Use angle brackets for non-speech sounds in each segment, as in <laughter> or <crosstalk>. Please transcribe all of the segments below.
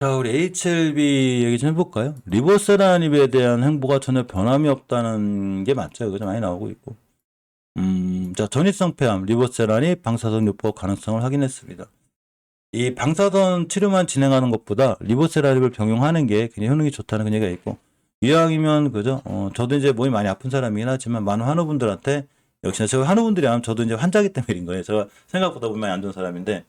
자, 우리 HLB 얘기 좀 해볼까요? 리보세라닙에 대한 행보가 전혀 변함이 없다는 게 맞죠. 그죠? 많이 나오고 있고. 음, 자, 전이성 폐암, 리보세라닙 방사선 요법 가능성을 확인했습니다. 이 방사선 치료만 진행하는 것보다 리보세라닙을 병용하는 게 굉장히 효능이 좋다는 얘기가 있고, 이왕이면, 그죠? 어, 저도 이제 몸이 많이 아픈 사람이긴 하지만, 많은 환우분들한테, 역시나 제가 환우분들이 하면 저도 이제 환자기 때문인 거예요. 제가 생각보다 몸이 많이 안 좋은 사람인데,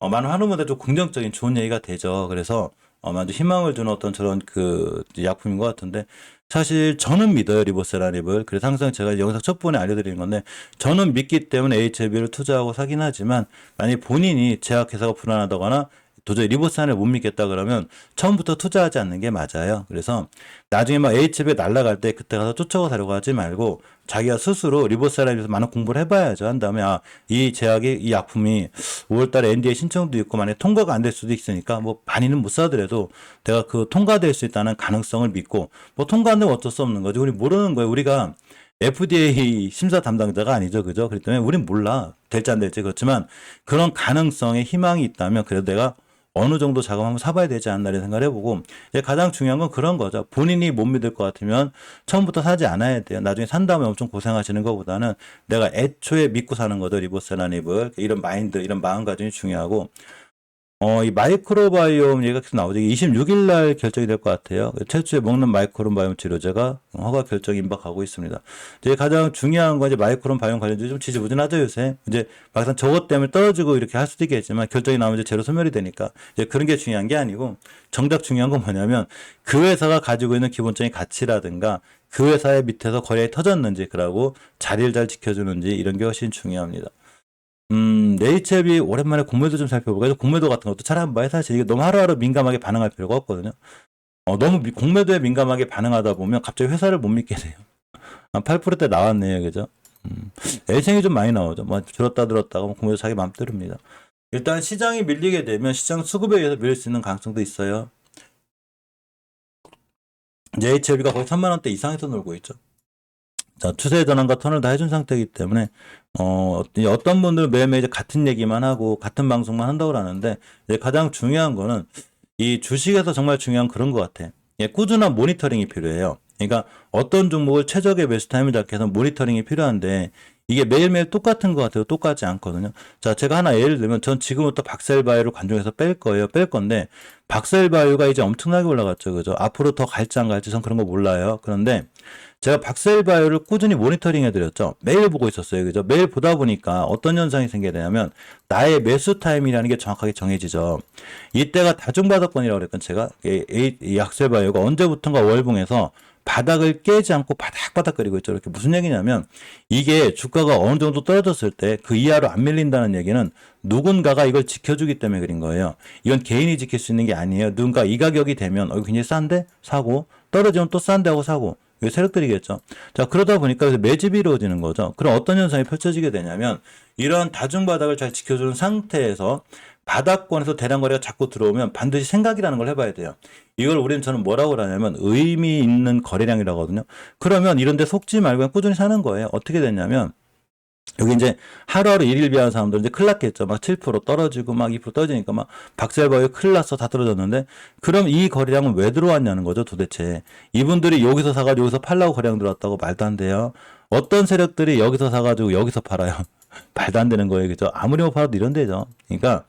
어, 많은 환우분들 좀 긍정적인 좋은 얘기가 되죠. 그래서 어, 아주 희망을 주는 어떤 저런 그 약품인 것 같은데 사실 저는 믿어요 리보세라닙을. 그래서 항상 제가 영상 첫 번에 알려드리는 건데 저는 믿기 때문에 HLB를 투자하고 사긴 하지만 만약 본인이 제약회사가 불안하다거나 도저히 리보세라닙을 못 믿겠다 그러면 처음부터 투자하지 않는 게 맞아요. 그래서 나중에 막 HLB 날라갈 때 그때 가서 쫓아가 사려고 하지 말고 자기가 스스로 리보세라닙에서 많은 공부를 해봐야죠. 한 다음에 아, 이 제약이 이 약품이 5월달에 NDA 신청도 있고 만약 통과가 안 될 수도 있으니까 뭐 많이는 못 사더라도 내가 그 통과될 수 있다는 가능성을 믿고 뭐 통과 안 되면 어쩔 수 없는 거죠. 우리 모르는 거예요. 우리가 FDA 심사 담당자가 아니죠. 그죠? 그렇기 때문에 우린 몰라. 될지 안 될지. 그렇지만 그런 가능성에 희망이 있다면 그래도 내가 어느 정도 자금 한번 사봐야 되지 않나 이런 생각을 해보고 이제 가장 중요한 건 그런 거죠. 본인이 못 믿을 것 같으면 처음부터 사지 않아야 돼요. 나중에 산 다음에 엄청 고생하시는 것보다는 내가 애초에 믿고 사는 거죠. 리보세라닙을 이런 마인드, 이런 마음가짐이 중요하고 어, 이 마이크로바이옴 얘기가 계속 나오죠. 26일 날 결정이 될 것 같아요. 최초에 먹는 마이크로바이옴 치료제가 허가 결정 임박하고 있습니다. 이제 가장 중요한 건 이제 마이크론 바이옴 관련주 좀 지지부진하죠, 요새. 이제 막상 저것 때문에 떨어지고 이렇게 할 수도 있겠지만 결정이 나오면 이제 제로 소멸이 되니까 이제 그런 게 중요한 게 아니고 정작 중요한 건 뭐냐면 그 회사가 가지고 있는 기본적인 가치라든가 그 회사의 밑에서 거래가 터졌는지 그러고 자리를 잘 지켜주는지 이런 게 훨씬 중요합니다. 음, 네이처비 오랜만에 공매도 좀 살펴볼까요? 공매도 같은 것도 잘 한번 봐요. 사실 이게 너무 하루하루 민감하게 반응할 필요가 없거든요. 어, 너무 미- 공매도에 민감하게 반응하다 보면 갑자기 회사를 못 믿게 돼요. 아, 8%대 나왔네요. 그죠? 음, L생이 좀 많이 나오죠. 뭐, 들었다 들었다가 뭐 공매도 자기 맘대로입니다. 일단 시장이 밀리게 되면 시장 수급에 의해서 밀릴 수 있는 가능성도 있어요. 네이처비가 거의 3만 원대 이상에서 놀고 있죠. 자, 추세 전환과 턴을 다 해준 상태이기 때문에, 어, 이 어떤 분들은 매일매일 같은 얘기만 하고 같은 방송만 한다고 하는데, 가장 중요한 거는 이 주식에서 정말 중요한 그런 것 같아. 예, 꾸준한 모니터링이 필요해요. 그러니까 어떤 종목을 최적의 매수 타임을 잡기 위해서 모니터링이 필요한데, 이게 매일매일 똑같은 것 같아요. 똑같지 않거든요. 자, 제가 하나 예를 들면 전 지금부터 박셀바이오를 관종해서 뺄 거예요. 뺄 건데, 박셀바이오가 이제 엄청나게 올라갔죠. 그죠? 앞으로 더 갈지 안 갈지 전 그런 거 몰라요. 그런데 제가 박셀바이오를 꾸준히 모니터링 해드렸죠. 매일 보고 있었어요. 그죠? 매일 보다 보니까 어떤 현상이 생기게 되냐면 나의 매수 타임이라는 게 정확하게 정해지죠. 이때가 다중바닥권이라고 그랬건 제가 이, 박셀바이오가 언제부턴가 월봉에서 바닥을 깨지 않고 바닥바닥거리고 있죠. 이렇게 무슨 얘기냐면 이게 주가가 어느 정도 떨어졌을 때 그 이하로 안 밀린다는 얘기는 누군가가 이걸 지켜주기 때문에 그린 거예요. 이건 개인이 지킬 수 있는 게 아니에요. 누군가 이 가격이 되면 어, 굉장히 싼데 사고 떨어지면 또 싼데 하고 사고 이게 세력들이겠죠. 자 그러다 보니까 매집이 이루어지는 거죠. 그럼 어떤 현상이 펼쳐지게 되냐면 이런 다중 바닥을 잘 지켜주는 상태에서 바닥권에서 대량 거래가 자꾸 들어오면 반드시 생각이라는 걸 해봐야 돼요. 이걸 우리는 저는 뭐라고 하냐면 의미 있는 거래량이라고 하거든요. 그러면 이런 데 속지 말고 꾸준히 사는 거예요. 어떻게 됐냐면 여기 이제 하루하루 일일 비하는 사람들 이제 큰일 났겠죠. 막 7% 떨어지고 막 2% 떨어지니까 막 박셀바이오 큰일 났어. 다 떨어졌는데 그럼 이 거래량은 왜 들어왔냐는 거죠 도대체. 이분들이 여기서 사가지고 여기서 팔라고 거래량 들어왔다고 말도 안 돼요. 어떤 세력들이 여기서 사가지고 여기서 팔아요. <laughs> 말도 안 되는 거예요. 그죠? 아무리 뭐 팔아도 이런 데죠. 그러니까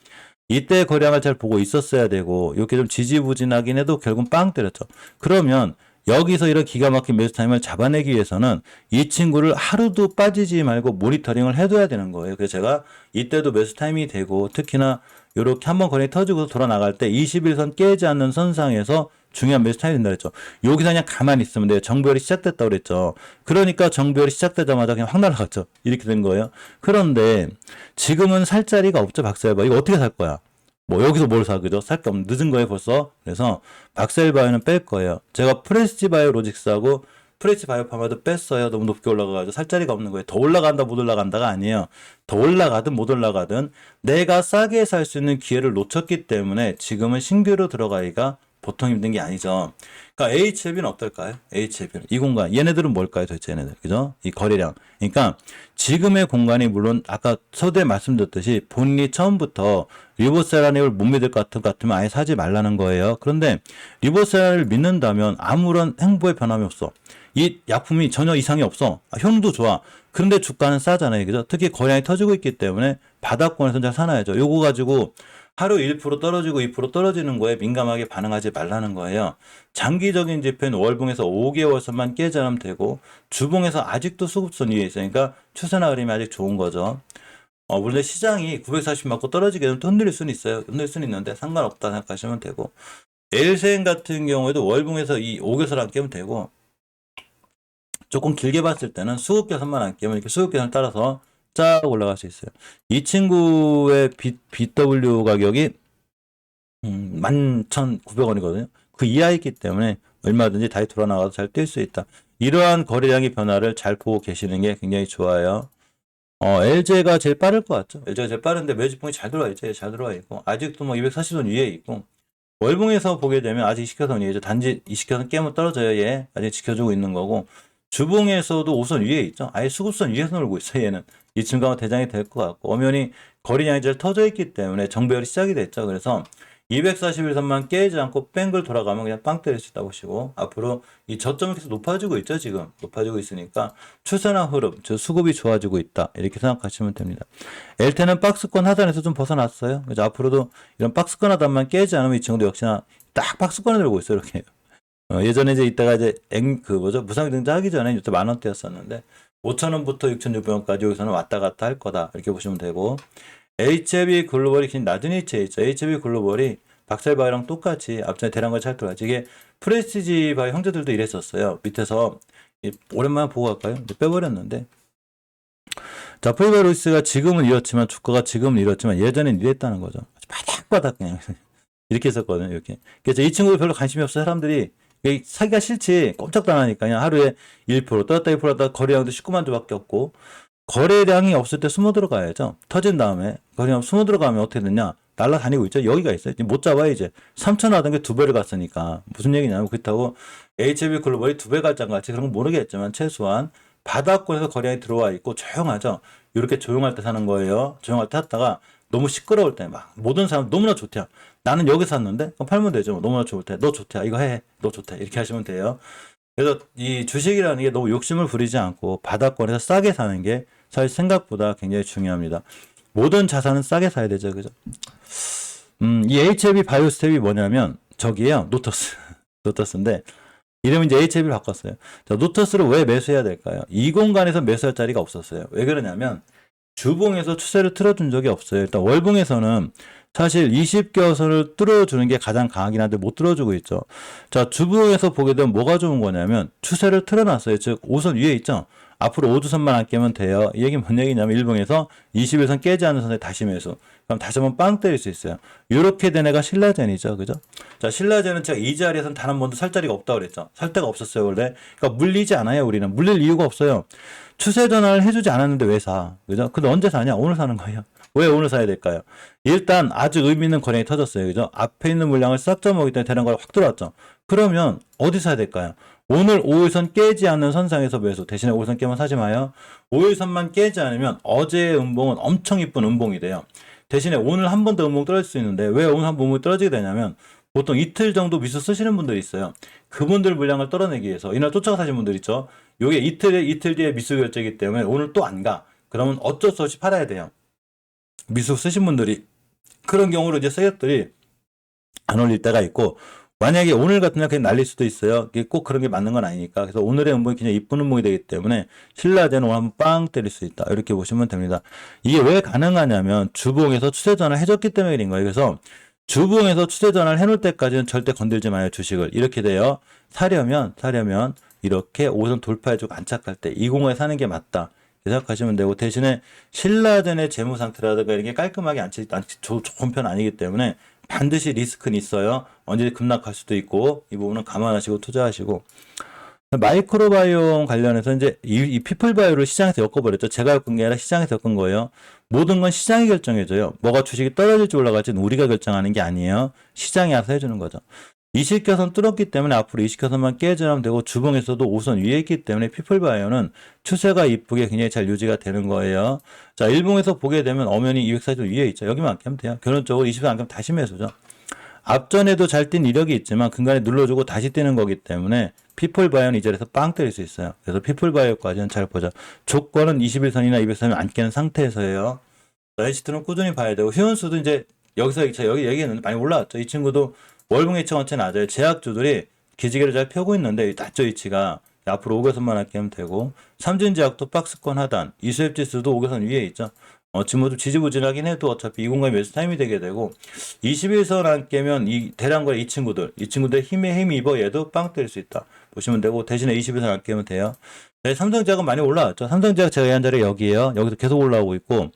이때 거래량을 잘 보고 있었어야 되고 이렇게 좀 지지부진하긴 해도 결국 빵 때렸죠. 그러면 여기서 이런 기가 막힌 매수 타임을 잡아내기 위해서는 이 친구를 하루도 빠지지 말고 모니터링을 해둬야 되는 거예요. 그래서 제가 이때도 매수 타임이 되고 특히나 이렇게 한번 거래 터지고 돌아 나갈 때 21선 깨지 않는 선상에서 중요한 매수 타임이 된다 그랬죠. 여기서 그냥 가만히 있으면 돼요. 정별이 시작됐다고 그랬죠. 그러니까 정별이 시작되자마자 그냥 확 날아갔죠. 이렇게 된 거예요. 그런데 지금은 살 자리가 없죠. 박사해봐. 이거 어떻게 살 거야? 뭐 여기서 뭘 사, 그죠? 살 게 없는 늦은 거예요, 벌써. 그래서 박셀바이오는 뺄 거예요. 제가 프레스티 바이오 로직스하고 프레스티 바이오 파마도 뺐어요. 너무 높게 올라가가지고 살 자리가 없는 거예요. 더 올라간다, 못 올라간다가 아니에요. 더 올라가든 못 올라가든 내가 싸게 살 수 있는 기회를 놓쳤기 때문에 지금은 신규로 들어가기가 보통 힘든 게 아니죠. 그러니까 HLB는 어떨까요? HLB는 이 공간 얘네들은 뭘까요? 도대체 얘네들 그죠? 이 거래량. 그러니까 지금의 공간이 물론 아까 서두에 말씀드렸듯이 본인이 처음부터 리보세라님을 못 믿을 것 같은 같으면 아예 사지 말라는 거예요. 그런데 리보세라를 믿는다면 아무런 행보에 변함이 없어. 이 약품이 전혀 이상이 없어. 아, 효능도 좋아. 그런데 주가는 싸잖아요. 그죠? 특히 거래량이 터지고 있기 때문에 바닥권에서 잘 사놔야죠. 요거 가지고 하루 1% 떨어지고 2% 떨어지는 거에 민감하게 반응하지 말라는 거예요. 장기적인 지표는 월봉에서 5개월선만 깨지 않으면 되고 주봉에서 아직도 수급선 위에 있으니까 추세나 흐름이 아직 좋은 거죠. 어, 원래 시장이 940 맞고 떨어지게 되면 또 흔들릴 수는 있어요. 흔들릴 수는 있는데 상관없다 생각하시면 되고 엘센 같은 경우에도 월봉에서 이 5개선 안 깨면 되고 조금 길게 봤을 때는 수급 개선만 안 깨면 이렇게 수급 개선 따라서 쫙 올라갈 수 있어요. 이 친구의 B, BW 가격이 음, 11,900원이거든요. 그 이하이기 때문에 얼마든지 다시 돌아 나가서 잘 뛸 수 있다. 이러한 거래량의 변화를 잘 보고 계시는 게 굉장히 좋아요. 어, LG가 제일 빠를 것 같죠. LG가 제일 빠른데 매집봉이 잘 들어와 있죠. 잘 들어와 있고 아직도 뭐 240원 위에 있고 월봉에서 보게 되면 아직 20개선 위에죠. 단지 20개선 깨면 떨어져요. 얘 아직 지켜주고 있는 거고 주봉에서도 5선 위에 있죠. 아예 수급선 위에서 놀고 있어요. 얘는. 이 증가가 대장이 될 것 같고. 엄연히 거리량이 잘 터져 있기 때문에 정배열이 시작이 됐죠. 그래서 241선만 깨지 않고 뺑글 돌아가면 그냥 빵 때릴 수 있다 보시고 앞으로 이 저점이 계속 높아지고 있죠 지금. 높아지고 있으니까 추세나 흐름 저 수급이 좋아지고 있다. 이렇게 생각하시면 됩니다. 엘테는 박스권 하단에서 좀 벗어났어요. 그래서 앞으로도 이런 박스권 하단만 깨지 않으면 이 친구도 역시나 딱 박스권을 들고 있어요 이렇게 어, 예전에 이제 이따가 이제 앵, 그 뭐죠 무상위 등장하기 전에 이때 만 원대였었는데 5천원부터 6,600원까지 여기서는 왔다 갔다 할 거다 이렇게 보시면 되고 HB 글로벌이 굉장히 낮은 위치에 있죠. HB 글로벌이 박살바이랑 똑같이 앞전에 잘 들어가지. 이게 프레스티지 바이 형제들도 이랬었어요. 밑에서 이- 오랜만에 보고 갈까요? 빼버렸는데. 자, 프리바루스가 지금은 이렇지만 주가가 지금은 이렇지만 예전엔 이랬다는 거죠. 바닥바닥 그냥 <laughs> 이렇게 했었거든요. 이렇게. 그래서 이 친구 별로 관심이 없어 사람들이 사기가 싫지 꼼짝 도 안 하니까 그냥 하루에 1% 떴다 1% 떴다 거래량도 19만 주밖에 없고 거래량이 없을 때 숨어 들어가야죠. 터진 다음에 거래량 숨어 들어가면 어떻게 되냐? 날라다니고 있죠. 여기가 있어요. 못 잡아요 이제. 3천 하던 게 두 배를 갔으니까 무슨 얘기냐면 그렇다고 HB 글로벌이 두 배 갈장 같이 그런 건 모르겠지만 최소한 바닥권에서 거래량이 들어와 있고 조용하죠. 이렇게 조용할 때 사는 거예요. 조용할 때 샀다가 너무 시끄러울 때 막 모든 사람 너무나 좋대요. 나는 여기 샀는데 그럼 팔면 되죠. 너무나 좋을 때 너 좋대 이거 해. 너 좋대 이렇게 하시면 돼요. 그래서 이 주식이라는 게 너무 욕심을 부리지 않고 바닥권에서 싸게 사는 게 사실 생각보다 굉장히 중요합니다. 모든 자산은 싸게 사야 되죠. 그죠? 음, 이 HLB 바이오 스텝이 뭐냐면 저기에요. 노터스. <laughs> 노터스인데 이름은 이제 HLB를 바꿨어요. 자, 노터스를 왜 매수해야 될까요? 이 공간에서 매수할 자리가 없었어요. 왜 그러냐면 주봉에서 추세를 틀어준 적이 없어요. 일단 월봉에서는 사실 20개선을 뚫어주는 게 가장 강하긴 한데 못 뚫어주고 있죠. 자, 주봉에서 보게 되면 뭐가 좋은 거냐면 추세를 틀어놨어요. 즉, 5선 위에 있죠. 앞으로 5주선만 안 깨면 돼요. 이 얘기 뭔 얘기냐면 일봉에서 21선 깨지 않는 선에 다시 매수. 그럼 다시 한번 빵 때릴 수 있어요. 이렇게 된 애가 신라젠이죠. 그죠? 자, 신라젠은 제가 이 자리에서는 단 한 번도 살 자리가 없다고 그랬죠. 살 데가 없었어요, 원래. 그러니까 물리지 않아요, 우리는. 물릴 이유가 없어요. 추세 전환을 해주지 않았는데 왜 사? 그죠? 근데 언제 사냐? 오늘 사는 거예요. 왜 오늘 사야 될까요? 일단 아주 의미 있는 거래량이 터졌어요. 그죠? 앞에 있는 물량을 싹 잡아먹기 때문에 대량 거래 확 들어왔죠. 그러면 어디 사야 될까요? 오늘 5일선 깨지 않는 선상에서 매수. 대신에 5일선 깨면 사지 마요. 5일선만 깨지 않으면 어제의 음봉은 엄청 이쁜 음봉이 돼요. 대신에 오늘 한 번 더 음봉 떨어질 수 있는데 왜 오늘 한 번 음봉이 떨어지게 되냐면 보통 이틀 정도 미수 쓰시는 분들이 있어요. 그분들 물량을 떨어내기 위해서 이날 쫓아가 사신 분들 있죠. 요게 이틀에 이틀 뒤에 미수 결제이기 때문에 오늘 또 안 가. 그러면 어쩔 수 없이 팔아야 돼요. 미수 쓰신 분들이 그런 경우로 이제 세력들이 안 올릴 때가 있고 만약에 오늘 같은 날 그냥 날릴 수도 있어요. 이게 꼭 그런 게 맞는 건 아니니까. 그래서 오늘의 음봉이 굉장히 이쁜 음봉이 되기 때문에 신라제는 오늘 한번 빵 때릴 수 있다. 이렇게 보시면 됩니다. 이게 왜 가능하냐면 주봉에서 추세 전환을 해줬기 때문에 그런 거예요. 그래서 주봉에서 추세 전환을 해놓을 때까지는 절대 건들지 마요. 주식을. 이렇게 돼요. 사려면, 사려면 이렇게 5선 돌파해주고 안착할 때 20에 사는 게 맞다. 생각하시면 되고 대신에 신라젠의 재무 상태라든가 이런 게 깔끔하게 안치, 좋은 편 아니기 때문에 반드시 리스크는 있어요. 언제 급락할 수도 있고 이 부분은 감안하시고 투자하시고 마이크로바이옴 관련해서 이제 이, 이 피플바이오를 시장에서 엮어버렸죠. 제가 엮은 게 아니라 시장에서 엮은 거예요. 모든 건 시장이 결정해줘요. 뭐가 주식이 떨어질지 올라갈지는 우리가 결정하는 게 아니에요. 시장이 알아서 해주는 거죠. 이식켜선 뚫었기 때문에 앞으로 이식켜선만 깨져나면 되고 주봉에서도 우선 위에 있기 때문에 피플바이오는 추세가 이쁘게 굉장히 잘 유지가 되는 거예요. 자, 일봉에서 보게 되면 엄연히 240도 위에 있죠. 여기만 안 깨면 돼요. 결론적으로 20도 안 깨면 다시 매수죠. 앞전에도 잘 뛴 이력이 있지만 근간에 눌러주고 다시 뛰는 거기 때문에 피플 바이오는 이 자리에서 빵 때릴 수 있어요. 그래서 피플 바이오까지는 잘 보자. 조건은 21선이나 200선이 안 깨는 상태에서예요. 자, HT는 꾸준히 봐야 되고 휴원수도 이제 여기서 저 여기 얘기했는데 많이 올라왔죠. 이 친구도 월봉 이치 원체 낮아요. 제약주들이 기지개를 잘 펴고 있는데 낮죠 이치가 앞으로 5개선만 할게 하면 되고 삼진 제약도 박스권 하단 이수협 지수도 5개선 위에 있죠. 어, 지금 모두 지지부진하긴 해도 어차피 이 공간이 매수 타임이 되게 되고 21선 안 깨면 이 대량거래 이 친구들 이 친구들 힘에 힘 입어 얘도 빵 때릴 수 있다 보시면 되고 대신에 21선 안 깨면 돼요. 네, 삼성제약은 많이 올라왔죠. 삼성제약 제가 얘한 자리 여기에요. 여기서 계속 올라오고 있고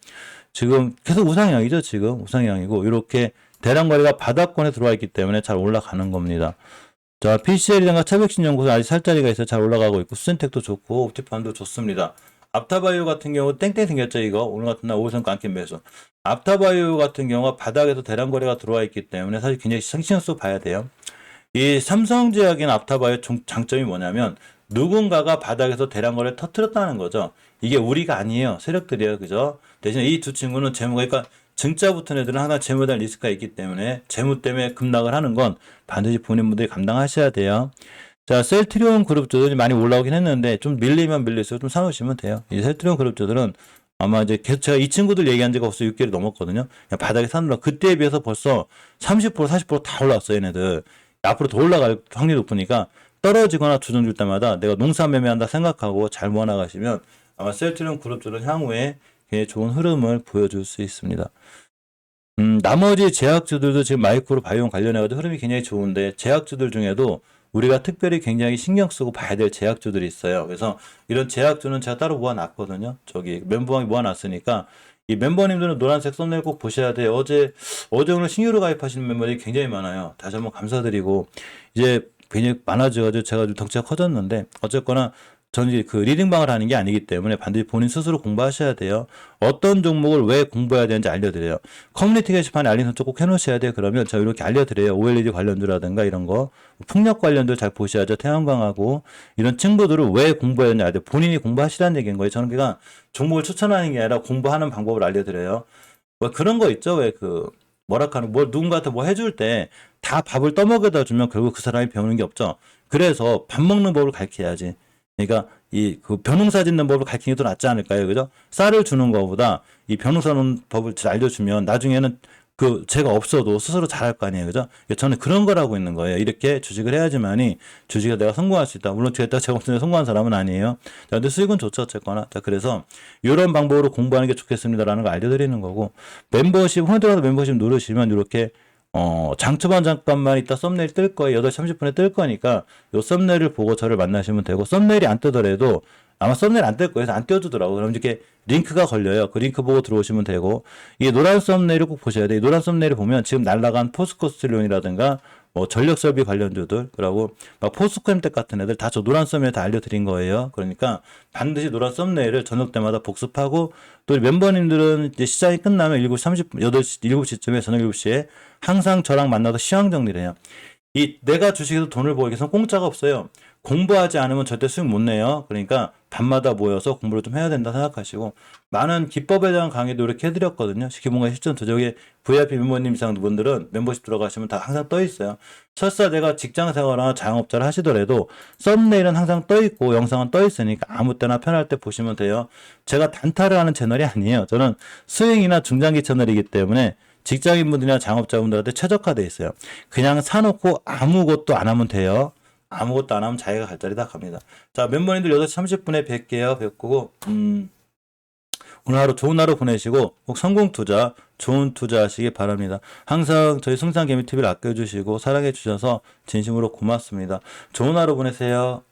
지금 계속 우상향이죠. 지금 우상향이고 이렇게 대량 거래가 바닥권에 들어와 있기 때문에 잘 올라가는 겁니다. 자, PCL이든가 차백신 연구소 아직 살 자리가 있어 잘 올라가고 있고 수sen텍도 좋고 옵티판도 좋습니다. 앞타바이오 같은 경우 땡땡 생겼죠 이거 오늘 같은 날 5선 깜긴 매수. 앞타바이오 같은 경우가 바닥에서 대량 거래가 들어와 있기 때문에 사실 굉장히 신경 써 봐야 돼요. 이 삼성제약이나 앞타바이오 종- 장점이 뭐냐면 누군가가 바닥에서 대량 거래 터트렸다는 거죠. 이게 우리가 아니에요. 세력들이에요. 그죠? 대신 에 이 두 친구는 재무가 그러니까 증자 붙은 애들은 하나 재무에 대한 리스크가 있기 때문에 재무 때문에 급락을 하는 건 반드시 본인분들이 감당하셔야 돼요. 자, 셀트리온 그룹주들이 많이 올라오긴 했는데 좀 밀리면 밀릴수록 좀 사놓으시면 돼요. 이 셀트리온 그룹주들은 아마 이제 제가 이 친구들 얘기한 지가 벌써 6개월이 넘었거든요. 그냥 바닥에 사느라 그때에 비해서 벌써 30% 40%다 올랐어요, 얘네들. 앞으로 더 올라갈 확률이 높으니까 떨어지거나 조정 줄 때마다 내가 농사 매매한다 생각하고 잘 모아나가시면 아마 셀트리온 그룹주는 향후에 좋은 흐름을 보여줄 수 있습니다. 음, 나머지 제약주들도 지금 마이크로 바이오 관련해가지고 흐름이 굉장히 좋은데 제약주들 중에도 우리가 특별히 굉장히 신경 쓰고 봐야 될 제약주들이 있어요. 그래서 이런 제약주는 제가 따로 모아놨거든요. 저기 멤버방에 모아놨으니까 이 멤버님들은 노란색 썸네일 꼭 보셔야 돼요. 어제 어제 오늘 신규로 가입하시는 멤버들이 굉장히 많아요. 다시 한번 감사드리고 이제 굉장히 많아져가지고 제가 좀 덩치가 커졌는데 어쨌거나 이제 그 리딩방을 하는 게 아니기 때문에 반드시 본인 스스로 공부하셔야 돼요. 어떤 종목을 왜 공부해야 되는지 알려드려요. 커뮤니티 게시판에 알림 설정 꼭 해놓으셔야 돼요. 그러면 저 이렇게 알려드려요. OLED 관련주라든가 이런 거. 풍력 관련주 잘 보셔야죠. 태양광하고 이런 친구들을 왜 공부해야 되는지 알아요. 본인이 공부하시라는 얘기인 거예요. 저는 그냥 종목을 추천하는 게 아니라 공부하는 방법을 알려드려요. 뭐 그런 거 있죠. 왜 그 뭐라카는 뭘 누군가한테 뭐 해줄 때 다 밥을 떠먹여다 주면 결국 그 사람이 배우는 게 없죠. 그래서 밥 먹는 법을 가르쳐야지. 그러니까 이 그 변홍사 짓는 법을 가르치는 게 더 낫지 않을까요? 그죠? 쌀을 주는 것보다 이 변홍사 놓는 법을 잘 알려주면 나중에는 그 제가 없어도 스스로 잘할 거 아니에요. 그죠? 그러니까 저는 그런 걸 하고 있는 거예요. 이렇게 주식을 해야지만이 주식에 내가 성공할 수 있다. 물론 제가 제가 전에 성공한 사람은 아니에요. 자, 근데 수익은 좋죠. 어쨌거나. 자, 그래서 이런 방법으로 공부하는 게 좋겠습니다라는 걸 알려드리는 거고 멤버십 홈에 들어가서 멤버십 누르시면 이렇게 어, 장초반 잠깐만 이따 썸네일 뜰 거예요. 8시 30분에 뜰 거니까 요 썸네일을 보고 저를 만나시면 되고 썸네일이 안 뜨더라도 아마 썸네일 안 뜰 거예요. 그래서 안 띄워주더라고요. 그럼 이렇게 링크가 걸려요. 그 링크 보고 들어오시면 되고 이게 노란 썸네일을 꼭 보셔야 돼요. 이 노란 썸네일을 보면 지금 날라간 포스코스트리온이라든가 뭐 전력 설비 관련주들 그리고 막 포스코엠텍 같은 애들 다 저 노란 썸네일 다 알려드린 거예요. 그러니까 반드시 노란 썸네일을 저녁 때마다 복습하고 또 멤버님들은 이제 시장이 끝나면 7시 30분, 8시, 7시쯤에 저녁 7시에 항상 저랑 만나서 시황 정리를 해요. 이 내가 주식에서 돈을 벌기 위해서 공짜가 없어요. 공부하지 않으면 절대 수익 못 내요. 그러니까 밤마다 모여서 공부를 좀 해야 된다 생각하시고 많은 기법에 대한 강의도 이렇게 해드렸거든요. 기본과 실전 저녁에 VIP 멤버님 이상 분들은 멤버십 들어가시면 다 항상 떠 있어요. 설사 내가 직장 생활이나 자영업자를 하시더라도 썸네일은 항상 떠 있고 영상은 떠 있으니까 아무 때나 편할 때 보시면 돼요. 제가 단타를 하는 채널이 아니에요. 저는 수익이나 중장기 채널이기 때문에 직장인분들이나 장업자분들한테 최적화돼 있어요. 그냥 사놓고 아무것도 안 하면 돼요. 아무것도 안 하면 자기가 갈 자리 다 갑니다. 자, 멤버님들 8시 30분에 뵐게요. 뵙고, 음, 오늘 하루 좋은 하루 보내시고, 꼭 성공 투자, 좋은 투자 하시기 바랍니다. 항상 저희 승산개미TV를 아껴주시고, 사랑해주셔서 진심으로 고맙습니다. 좋은 하루 보내세요.